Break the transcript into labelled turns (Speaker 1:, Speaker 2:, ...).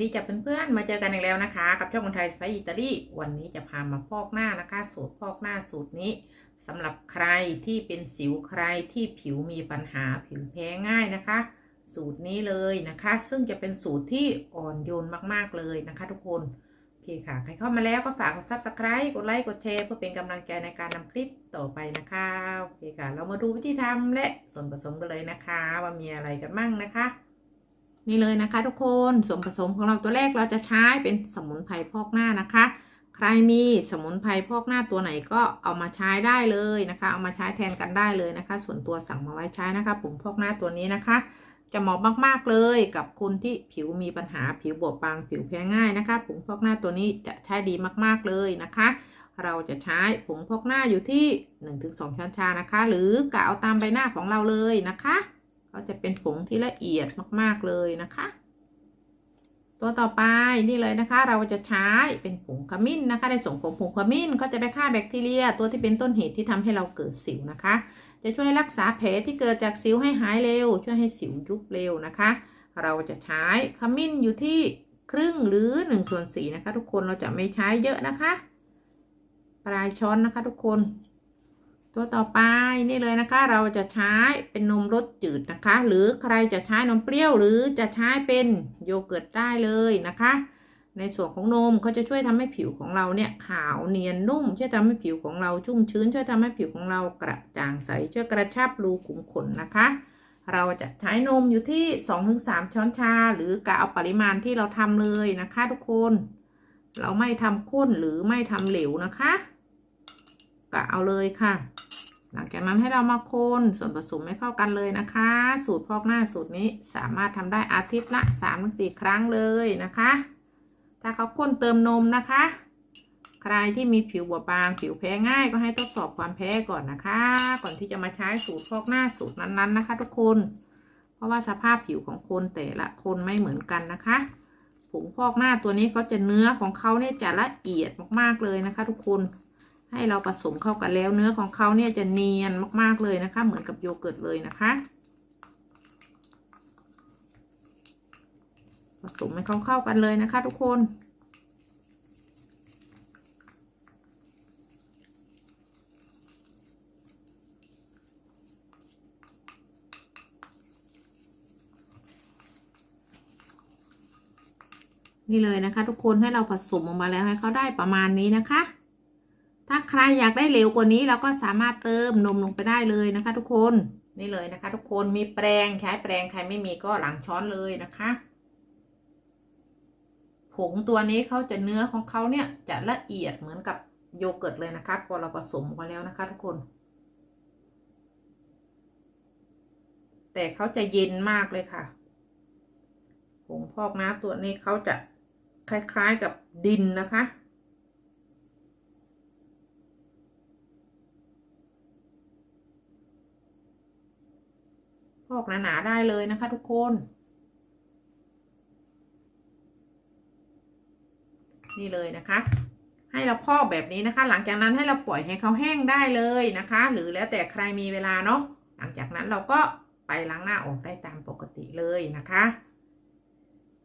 Speaker 1: ดีจ้ะเพื่อนๆ มาเจอกันอีกแล้วนะคะ กับช่องคนไทยสไปอิตาลีวันนี้จะพามาพอกหน้านะคะ สูตรพอกหน้าสูตรนี้สำหรับใครที่เป็นสิวใครที่ผิวมีปัญหาผิวแพ้ง่ายนะคะ สูตรนี้เลยนะคะ ซึ่งจะเป็นสูตรที่อ่อนโยนมากๆเลยนะคะ ทุกคนโอเคค่ะ ใครเข้ามาแล้วก็ฝากกด subscribe กดไลค์กดแชร์เพื่อเป็นกำลังใจในการนำคลิปต่อไปนะคะโอเคค่ะ เรามาดูวิธีทำและส่วนผสมกันเลยนะคะ ว่ามีอะไรกันบ้างนะคะ นี่เลยนะคะทุกคนส่วนผสมของเราตัวแรกเราจะใช้เป็นสมุนไพรพอกหน้านะคะ ใครมีสมุนไพรพอกหน้าตัวไหนก็เอามาใช้ได้เลยนะคะ เอามาใช้แทนกันได้เลยนะคะ ส่วนตัวสั่งมาไว้ใช้นะคะผงพอกหน้าตัวนี้นะคะ จะเหมาะมากๆเลยกับคนที่ผิวมีปัญหาผิวบวบบางผิวแพ้ง่ายนะคะผงพอกหน้าตัวนี้จะใช้ดีมากๆเลยนะคะ เราจะใช้ผงพอกหน้าอยู่ที่ 1-2 ช้อนชานะคะ หรือกะเอาตามใบหน้าของเราเลยนะคะ ก็จะเป็นผงที่ละเอียดมากๆเลยนะคะ ตัวต่อไปนี่เลยนะคะ เราจะใช้เป็นผงขมิ้นนะคะในส่วนของผงขมิ้นก็จะไปฆ่าแบคทีเรีย ตัวที่เป็นต้นเหตุที่ทำให้เราเกิดสิวนะคะ จะช่วยรักษาแผลที่เกิดจากสิวให้หายเร็ว ช่วยให้สิวยุบเร็วนะคะ เราจะใช้ขมิ้นอยู่ที่ครึ่งหรือ1ส่วน4นะคะ ทุกคนเราจะไม่ใช้เยอะนะคะ ปลายช้อนนะคะ ทุกคน ตัวต่อไปนี่เลยนะคะเราจะใช้เป็นนมรสจืดนะคะ หรือใครจะใช้นมเปรี้ยวหรือจะใช้เป็นโยเกิร์ตได้เลยนะคะ ในส่วนของนมเขาจะช่วยทำให้ผิวของเราเนี่ยขาวเนียนนุ่ม ช่วยทำให้ผิวของเราชุ่มชื้น ช่วยทำให้ผิวของเรากระจ่างใส ช่วยกระชับรูขุมขนนะคะ เราจะใช้นมอยู่ที่ 2-3 ช้อนชา หรือกะเอาปริมาณที่เราทำเลยนะคะทุกคน เราไม่ทำข้นหรือไม่ทำเหลวนะคะกะเอาเลยค่ะ หลังจากนั้นให้เรามาคนส่วนผสมให้เข้ากันเลยนะคะ สูตรพอกหน้าสูตรนี้สามารถทำได้อาทิตย์ละ3-4ครั้งเลยนะคะ ถ้าเขาข้นเติมนมนะคะ ใครที่มีผิวบวบบางผิวแพ้ง่ายก็ให้ทดสอบความแพ้ก่อนนะคะ ก่อนที่จะมาใช้สูตรพอกหน้าสูตรนั้นๆนะคะ ทุกคน เพราะว่าสภาพผิวของคนแต่ละคนไม่เหมือนกันนะคะผงพอกหน้าตัวนี้เขาจะเนื้อของเขาเนี่ยจะละเอียดมากๆเลยนะคะ ทุกคน ให้เราผสมเข้ากันแล้วเนื้อของเขาเนี่ยจะเนียนมากๆเลยนะคะ เหมือนกับโยเกิร์ตเลยนะคะ ผสมให้เขาเข้ากันเลยนะคะ ทุกคนนี่เลยนะคะ ทุกคนให้เราผสมออกมาแล้วให้เขาได้ประมาณนี้นะคะ ถ้าใครอยากได้เร็วกว่านี้เราก็สามารถเติมนมลงไปได้เลยนะคะ ทุกคนนี่เลยนะคะ ทุกคนมีแปรงใช้แปรงใครไม่มีก็หลังช้อนเลยนะคะ ผงตัวนี้เขาจะเนื้อของเขาเนี่ยจะละเอียดเหมือนกับโยเกิร์ตเลยนะคะพอเราผสมมาแล้วนะคะ ทุกคน แต่เขาจะเย็นมากเลยค่ะผงพอกน้ำตัวนี้เขาจะคล้ายๆกับดินนะคะ พอกหนาๆได้เลยนะคะทุกคน นี่เลยนะคะ ให้เราพอกแบบนี้นะคะ หลังจากนั้นให้เราปล่อยให้เขาแห้งได้เลยนะคะ หรือแล้วแต่ใครมีเวลาเนาะหลังจากนั้นเราก็ไปล้างหน้าออกได้ตามปกติเลยนะคะ